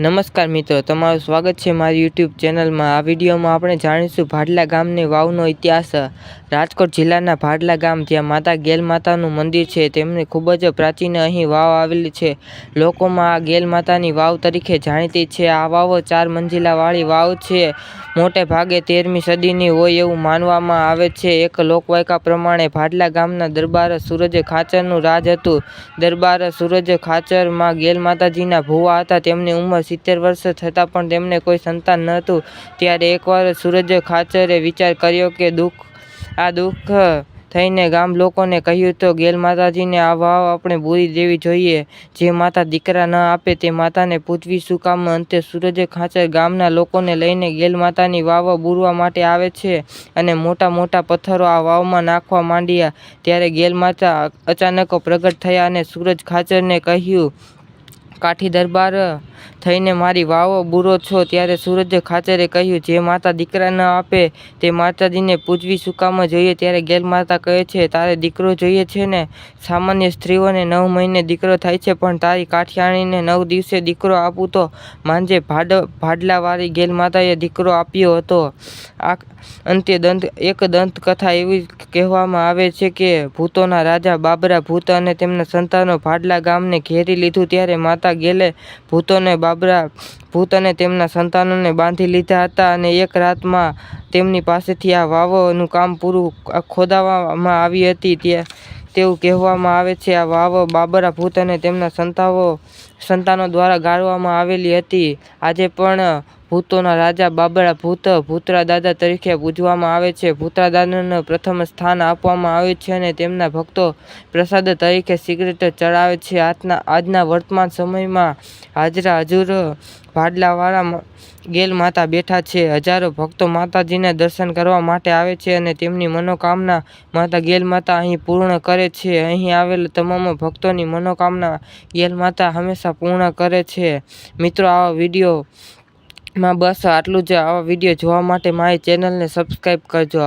નમસ્કાર મિત્રો, તમારું સ્વાગત છે મારી યુટ્યુબ ચેનલમાં. આ વિડીયોમાં આપણે જાણીશું ભાડલા ગામની વાવનો ઇતિહાસ. રાજકોટ જિલ્લાના ભાડલા ગામ, જ્યાં માતા ગેલ માતાનું મંદિર છે, તેમની ખૂબ જ પ્રાચીન અહીં વાવ આવેલી છે. લોકોમાં આ ગેલ માતાની વાવ તરીકે જાણીતી છે. આ વાવ ચાર મંજિલાવાળી વાવ છે. મોટે ભાગે તેરમી સદીની હોય એવું માનવામાં આવે છે. એક લોકવાયકા પ્રમાણે ભાડલા ગામના દરબાર સૂરજ ખાચરનું રાજ હતું. દરબાર સૂરજ ખાચરમાં ગેલ માતાજીના ભુવા હતા. તેમની ઉંમર સિત્તેર વર્ષ થતાં પણ તેમને કોઈ સંતાન નહોતું. ત્યારે એકવાર સૂરજ ખાચરે વિચાર કર્યો કે દુઃખ, આ દુઃખ થઈને ગામ લોકોને કહ્યું તો, ગેલ માતાજીને આ વાવ આપણે બુરી દેવી જોઈએ. જે માતા દીકરા ન આપે તે માતાને પૂજવી શું કામ? અંતે સૂરજ ખાંચર ગામના લોકોને લઈને ગેલ માતાની વાવ બુરવા માટે આવે છે અને મોટા મોટા પથ્થરો આ વાવમાં નાખવા માંડ્યા. ત્યારે ગેલ માતા અચાનક પ્રગટ થયા અને સૂરજ ખાચરને કહ્યું કાઠી દરબાર થઈને મારી વાવો બુરો છો, ત્યારે સૂરજ ખાચરે કહ્યું, જે માતા દીકરા ન આપે, તે માતાજીને પૂજવી સુકામાં જોઈએ? ત્યારે ગેલ માતા કહે છે, તારે દીકરો જોઈએ છે ને? સામાન્ય સ્ત્રીઓને નવ મહિને દીકરો થાય છે, પણ તારી કાઠિયાણીને નવ દિવસે દીકરો આપું તો માંજે ભાડ, ભાડલાવાળી ગેલ માતાએ દીકરો આપ્યો હતો. આ અંતે દંત, એક દંતકથા એવી કહેવામાં આવે છે કે, ભૂતોના રાજા બાબરા ભૂત અને તેમના સંતાનો ભાડલા ગામને ઘેરી લીધું, ત્યારે માતા ગેલે ભૂતોને બાબરા, ભૂત અને તેમના સંતાનોને બાંધી લીધા હતા અને એક રાતમાં તેમની પાસેથી આ વાવનું કામ પૂરું ખોદાવવામાં આવી હતી. તેવું કહેવામાં આવે છે, આ વાવ બાબરા, ભૂત અને તેમના સંતાવો સંતાનો દ્વારા ગાળવામાં આવેલી હતી. આજે પણ ભૂતોના રાજા બાબરા ભૂત ભૂતરા દાદા તરીકે પૂજવામાં આવે છે. ભૂતરા દાદાને પ્રથમ સ્થાન આપવામાં આવે છે અને તેમના ભક્તો પ્રસાદ તરીકે સિગરેટ ચડાવે છે. આજના આજના વર્તમાન સમયમાં હાજરા હજુર ભાડલાવાળા ગેલ માતા બેઠા છે. હજારો ભક્તો માતાજીના દર્શન કરવા માટે આવે છે અને તેમની મનોકામના માતા ગેલ માતા અહીં પૂર્ણ કરે છે. અહીં આવેલા તમામ ભક્તોની મનોકામના ગેલ માતા હંમેશા પૂર્ણ કરે છે. મિત્રો, આવા વીડિયો માં બસ આટલું જ. આવા વીડિયો જોવા માટે મારી ચેનલને સબસ્ક્રાઈબ કરજો.